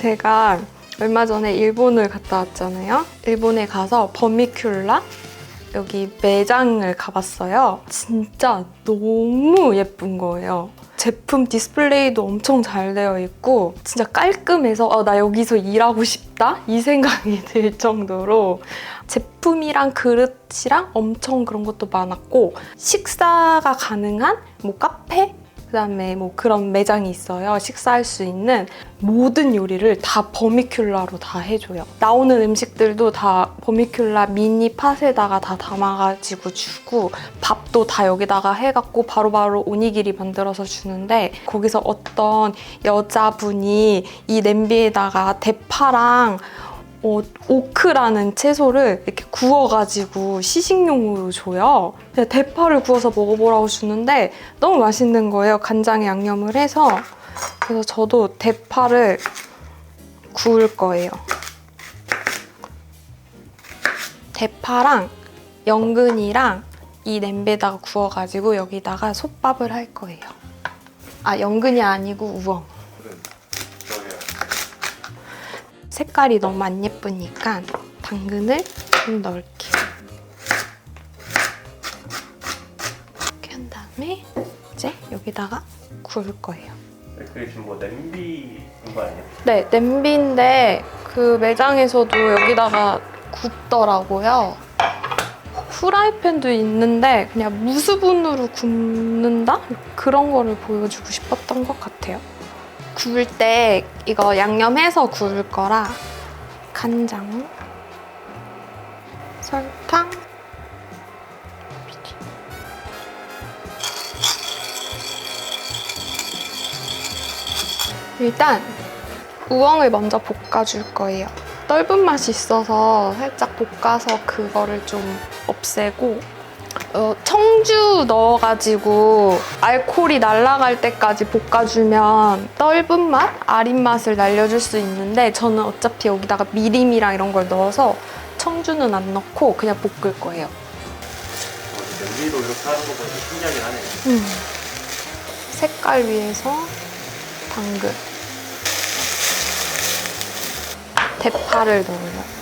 제가 얼마 전에 일본을 갔다 왔잖아요. 일본에 가서 버미큘라 여기 매장을 가봤어요. 진짜 너무 예쁜 거예요. 제품 디스플레이도 엄청 잘 되어 있고 진짜 깔끔해서 어, 나 여기서 일하고 싶다 이 생각이 들 정도로 제품이랑 그릇이랑 엄청 그런 것도 많았고 식사가 가능한 뭐 카페 그다음에 뭐 그런 매장이 있어요. 식사할 수 있는 모든 요리를 다 버미큘라로 다 해줘요. 나오는 음식들도 다 버미큘라 미니 팟에다가 다 담아가지고 주고 밥도 다 여기다가 해갖고 바로바로 오니기리 만들어서 주는데 거기서 어떤 여자분이 이 냄비에다가 대파랑 어, 오크라는 채소를 이렇게 구워가지고 시식용으로 줘요. 대파를 구워서 먹어보라고 주는데 너무 맛있는 거예요. 간장에 양념을 해서. 그래서 저도 대파를 구울 거예요. 대파랑 연근이랑 이 냄비에다가 구워가지고 여기다가 솥밥을 할 거예요. 아, 연근이 아니고 우엉. 색깔이 너무 안 예쁘니까 당근을 좀 넣을게요. 이렇게 한 다음에 이제 여기다가 구울 거예요. 그게 지금 뭐 냄비인 거 아니야? 네, 냄비인데 그 매장에서도 여기다가 굽더라고요. 후라이팬도 있는데 그냥 무수분으로 굽는다? 그런 거를 보여주고 싶었던 것 같아요. 구울 때 이거 양념해서 구울 거라 간장, 설탕, 일단 우엉을 먼저 볶아줄 거예요. 떫은 맛이 있어서 살짝 볶아서 그거를 좀 없애고 어, 청주 넣어가지고 알코올이 날아갈 때까지 볶아주면 떫은 맛, 아린 맛을 날려줄 수 있는데 저는 어차피 여기다가 미림이랑 이런 걸 넣어서 청주는 안 넣고 그냥 볶을 거예요. 어, 냄비로 이렇게 하는 거 보니까 신기하긴 하네. 음. 색깔 위해서 당근. 대파를 넣어요.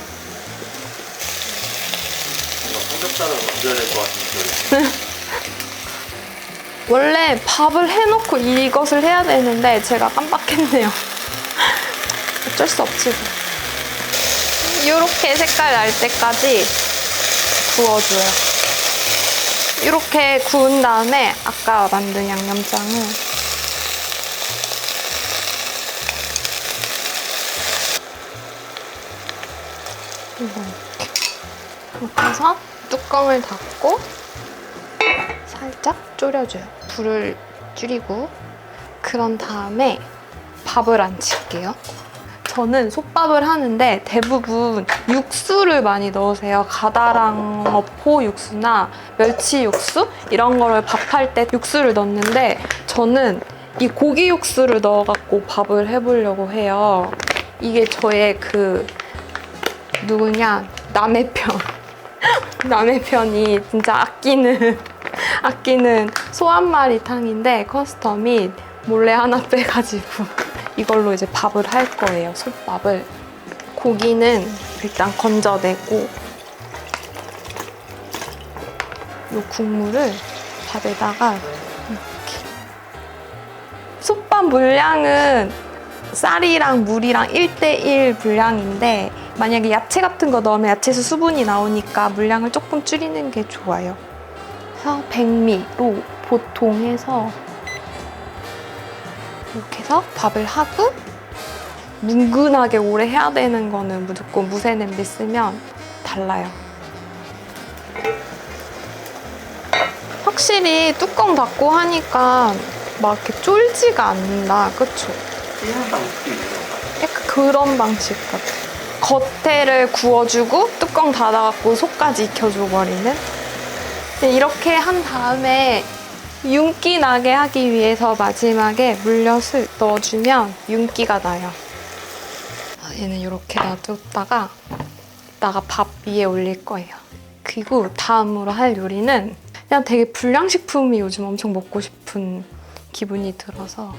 삼겹살을 얹어야 될것 같은 소리. 원래 밥을 해놓고 이것을 해야 되는데 제가 깜빡했네요. 어쩔 수 없지. 이렇게 색깔 날 때까지 구워줘요. 이렇게 구운 다음에 아까 만든 양념장을 이렇게 해서 뚜껑을 닫고 살짝 졸여줘요. 불을 줄이고 그런 다음에 밥을 안 칠게요. 저는 솥밥을 하는데 대부분 육수를 많이 넣으세요. 가다랑 어포 육수나 멸치 육수 이런 거를 밥할 때 육수를 넣는데 저는 이 고기 육수를 넣어갖고 밥을 해보려고 해요. 이게 저의 그 누구냐 남의 편 남의 편이 진짜 아끼는 아끼는 소 한 마리 탕인데 커스텀이 몰래 하나 빼가지고 이걸로 이제 밥을 할 거예요. 솥밥을. 고기는 일단 건져내고 이 국물을 밥에다가 이렇게. 솥밥 물량은 쌀이랑 물이랑 1대1 분량인데 만약에 야채 같은 거 넣으면 야채에서 수분이 나오니까 물량을 조금 줄이는 게 좋아요. 그래서 백미로 보통 해서 이렇게 해서 밥을 하고 뭉근하게 오래 해야 되는 거는 무조건 무쇠 냄비 쓰면 달라요. 확실히 뚜껑 닫고 하니까 막 이렇게 쫄지가 않는다. 그쵸? 약간 그런 방식 같아. 겉에를 구워주고 뚜껑 닫아갖고 속까지 익혀줘 버리는? 네, 이렇게 한 다음에 윤기 나게 하기 위해서 마지막에 물엿을 넣어주면 윤기가 나요. 아, 얘는 이렇게 놔뒀다가 이따가 밥 위에 올릴 거예요. 그리고 다음으로 할 요리는 그냥 되게 불량식품이 요즘 엄청 먹고 싶은 기분이 들어서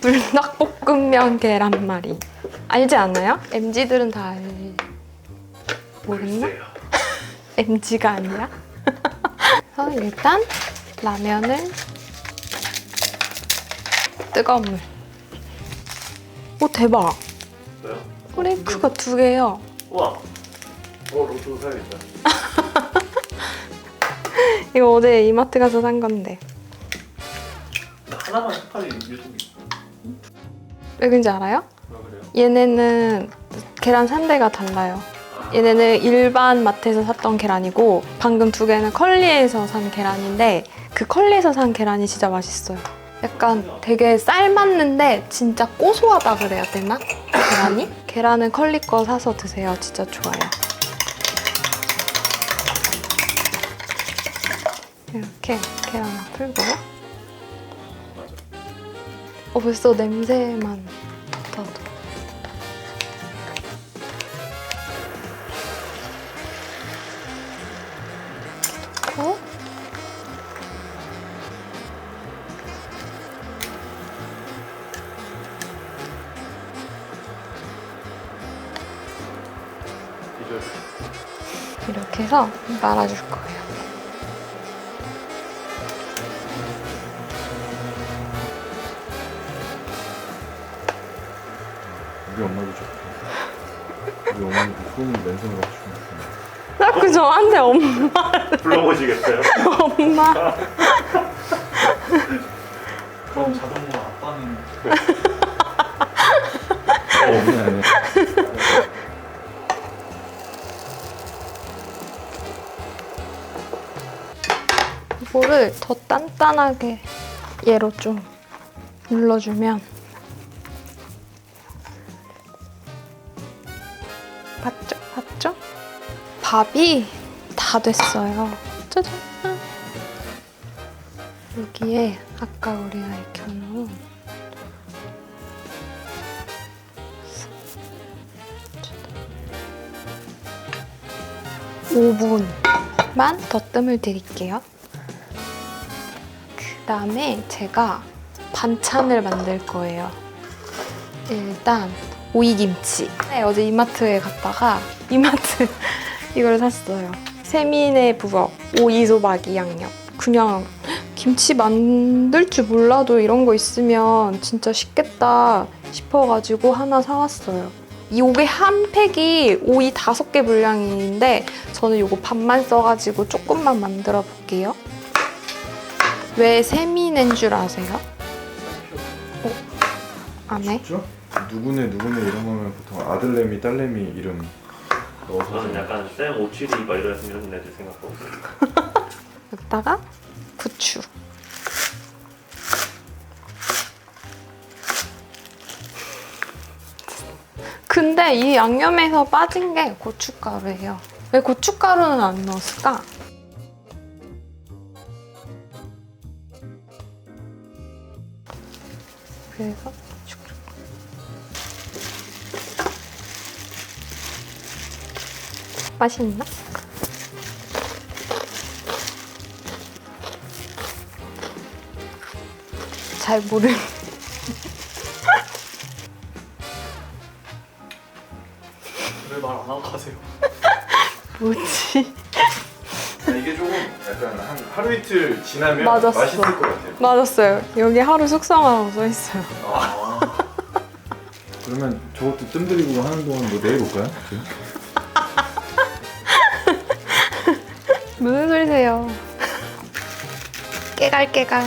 불닭볶음면 계란말이. 알지 않아요? MZ들은 다 알... 모르나? MG가 아니라? 그래서 일단 라면을 뜨거운 물. 오 대박! 프레이크가 두 개요. 우와. 어, 로또 사야겠다. 이거 어제 이마트 가서 산 건데. 나 하나만 팔이 유통기. 왜 그런지 알아요? 아? 얘네는 계란 산대가 달라요. 아, 얘네는 일반 마트에서 샀던 계란이고 방금 두 개는 컬리에서 산 계란인데 그 컬리에서 산 계란이 진짜 맛있어요. 약간 되게 삶았는데 진짜 고소하다 그래야 되나? 계란이? 계란은 컬리 거 사서 드세요. 진짜 좋아요. 이렇게 계란 풀고. 어 벌써 냄새만 맡아도 어? 비주얼. 이렇게 해서 말아줄 거예요. 소금 맨손으로 하시는 자꾸 저한테 엄마, 불러보시겠어요? 엄마. 그럼 자동으로 아빠는 어, 아니 아니 이거를 더 단단하게 얘로 좀 눌러주면 봤죠? 봤죠? 밥이 다 됐어요. 짜잔! 여기에 아까 우리가 익혀놓은 5분만 더 뜸을 들일게요. 그 다음에 제가 반찬을 만들 거예요. 일단 오이김치. 네, 어제 이마트에 갔다가 이마트 이걸 샀어요. 세민의 부엌 오이소박이 양념. 그냥 김치 만들 줄 몰라도 이런 거 있으면 진짜 쉽겠다 싶어가지고 하나 사왔어요. 요게 한 팩이 오이 다섯 개 분량인데 저는 요거 반만 써가지고 조금만 만들어 볼게요. 왜 세미낸 줄 아세요? 어? 안 해? 누구네 누구네 이런 거면 보통 아들내미 딸내미 이름 넣어서 저는 약간 쌤 오칠이 막 이런 이런 애들 생각하고. 여기다가 부추. 근데 이 양념에서 빠진 게 고춧가루예요. 왜 고춧가루는 안 넣었을까? 그래서 맛있나? 잘 모르. 왜 말 안 하고 가세요? 뭐지? 이게 조금 약간 한 하루 이틀 지나면 맞았어. 맛있을 것 같아요 맞았어요. 여기 하루 숙성하라고 써 있어요. 아. 그러면 저것도 뜸 들이고 하는 동안 뭐 내일 올까요? 무슨 소리세요? 깨갈깨갈.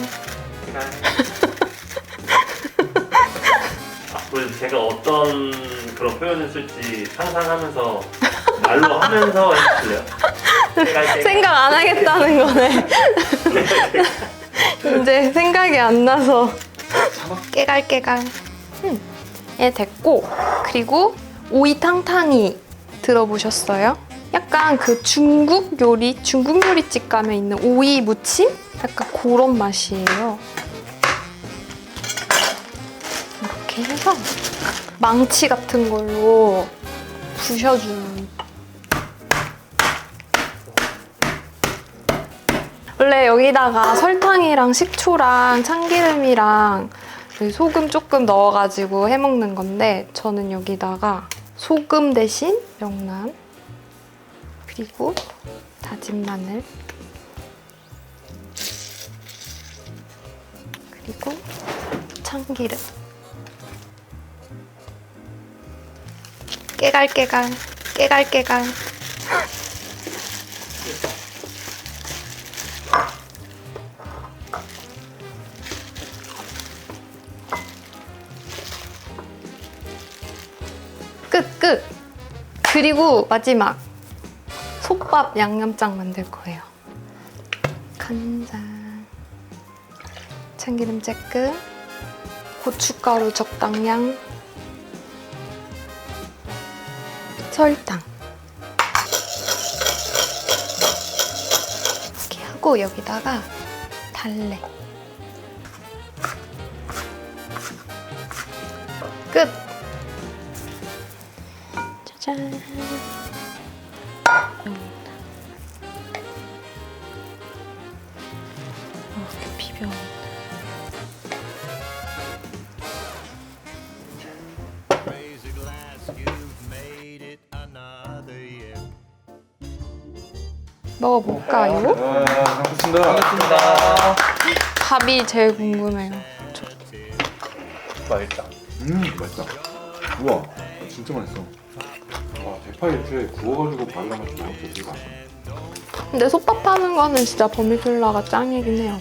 앞으로 제가 어떤 그런 표현을 쓸지 상상하면서 말로 하면서 해주실래요? 생각 안 하겠다는 거네. 이제 생각이 안 나서. 깨갈깨갈. 음, 얘 됐고. 그리고 오이 탕탕이 들어보셨어요? 약간 그 중국 요리, 중국 요리집 가면 있는 오이 무침? 약간 그런 맛이에요. 이렇게 해서 망치 같은 걸로 부셔주는 원래 여기다가 설탕이랑 식초랑 참기름이랑 그 소금 조금 넣어가지고 해 먹는 건데 저는 여기다가 소금 대신 명란 그리고 다진 마늘. 그리고 참기름. 깨갈깨갈 깨갈깨갈. 끝, 끝. 그리고 마지막 솥밥 양념장 만들 거예요. 간장, 참기름 쬐끔, 고춧가루 적당량, 설탕. 이렇게 하고 여기다가 달래. 끝. 짜잔. 여 먹어볼까요? 아, 반갑습니다. 반갑습니다. 밥이 제일 궁금해요. 맛있다. 음, 맛있다. 우와, 진짜 맛있어. 와, 대파 이렇게 구워가지고 같이 먹으면 되게 맛있어. 근데 솥밥 하는 거는 진짜 버미큘라가 짱이긴 해요.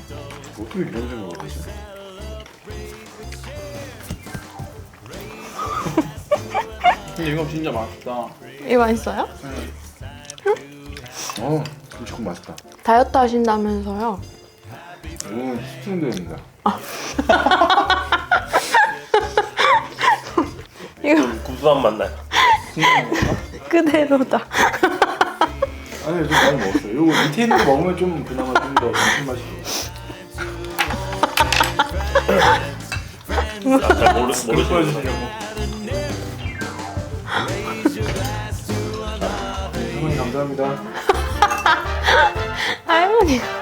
어떻게 이런 생각을 하지? 근데 이거 진짜 맛있다. 이거 맛있어요? 어, 김치국 맛있다. 다이어트 하신다면서요? 이거는 스팀되어있습니다. 이거 구수한 맛 나요. 그대로다. 아니, 좀 많이 먹었어요. 이거 밑에 있는 거 먹으면 좀 그나마 좀 더 감칠맛이. 아, 잘 모르, 모르시는 보여주시려고. 할머니 감사합니다. 할